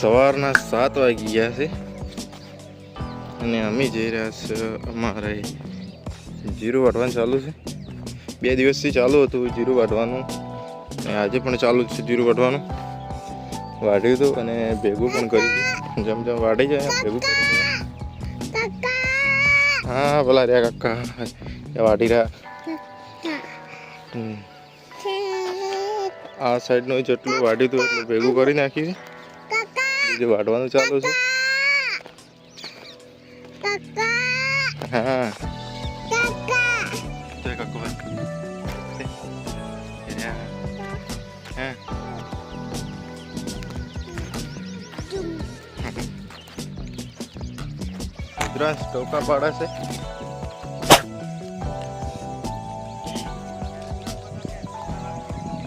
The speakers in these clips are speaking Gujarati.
સવારના સાત વાગી ગયા છે. અને અમે જઈ રહ્યા છે અમારે જીરું વાટવાનું ચાલુ છે. બે દિવસથી ચાલુ હતું જીરું વાટવાનું. અને આજે પણ ચાલુ જ છે જીરું વાટવાનું. વાટ્યું હતું અને ભેગું પણ કર્યું જેમ જેમ વાટી જાય ભેગું હા ભલા રહ્યા કાકા. વાટી રહ્યા. આ સાઈડનું જેટલું વાટ્યું હતું એટલું ભેગું કરી નાખ્યું છે. બીજું વાટવાનું ચાલુ છે. હા. રુદ્રાંશ ટોકા પાડે છે.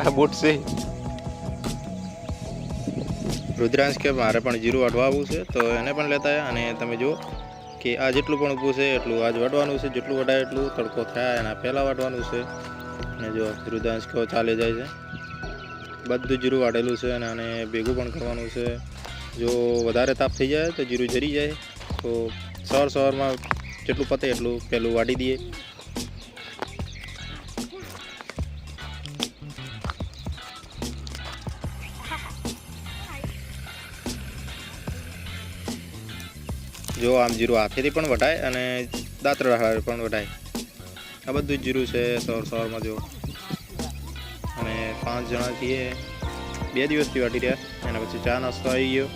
આ બૂટ છે. રુદ્રાંશ કે મારે પણ જીરું વાટવા છે, તો એને પણ લેતા આવ્યા અને તમે જુઓ કે આ જેટલું પણ ઊભું છે, એટલું આજ વાટવાનું છે, જેટલું વટાય એટલું તડકો થાય, એના પહેલાં વાટવાનું છે. અને જો રુદ્રાંશ કહો ચાલે જાય છે. બધું જીરું વાટેલું છે અને આને ભેગું પણ કરવાનું છે. જો વધારે તાપ થઈ જાય તો જીરું જરી જાય. તો સવાર સવારમાં જેટલું પતે એટલું પહેલું વાટી દઈએ. જો આમ જીરું હાથેથી પણ વટાય અને દાંતરડા હારે પણ વટાય. આ બધું જ જીરું છે સવાર સવારમાં જો. અને પાંચ જણા છીએ. બે દિવસથી વાટી રહ્યા. એના પછી ચા નાસ્તો આવી ગયો.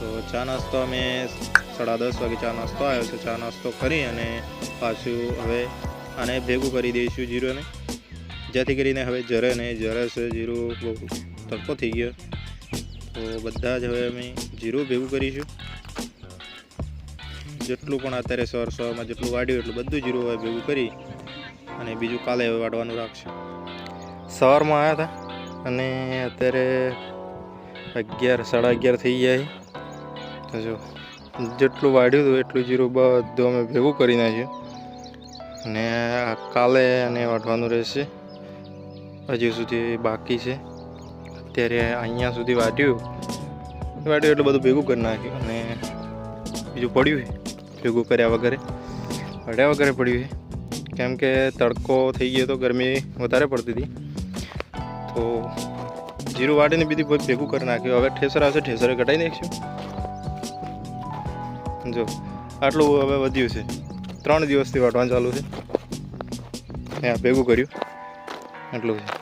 તો ચા નાસ્તો અમે સાડા દસ વાગે ચા નાસ્તો આવ્યો છે. ચા નાસ્તો કરી અને પાછું હવે આને ભેગું કરી દઈશું જીરોને. જેથી કરીને હવે જરે ને જરે છે જીરું બહુ તડકો થઈ ગયો. તો બધા જ હવે અમે જીરું ભેગું કરીશું. જેટલું પણ અત્યારે સવાર સવારમાં જેટલું વાડ્યું એટલું બધું જીરું હોય ભેગું કરી અને બીજું કાલે વાડવાનું રાખશે. સવારમાં આવ્યા હતા અને અત્યારે અગિયાર, સાડા અગિયાર થઈ જાય જો, જેટલું વાડ્યું હતું એટલું જીરું બધું અમે ભેગું કરી નાખ્યું. અને કાલે અને વાટવાનું રહેશે. હજુ સુધી બાકી છે. અત્યારે અહીંયા સુધી વાટ્યું વાટ્યું એટલે બધું ભેગું કરી નાખ્યું અને બીજું પડ્યું ભેગું કર્યા વગરે. વાટ્યા વગરે પડ્યું છે કેમ કે તડકો થઈ ગયો તો ગરમી વધારે પડતી હતી. તો જીરું વાટીને બીજી ભેગું કરી નાખ્યું. હવે ઠેસર આવશે, ઠેસરે કટાઈ નાખીશું જો, આટલું હવે વધ્યું છે. ત્રણ દિવસથી વાટવાનું ચાલુ છે. હા ભેગું કર્યું. એટલું છે.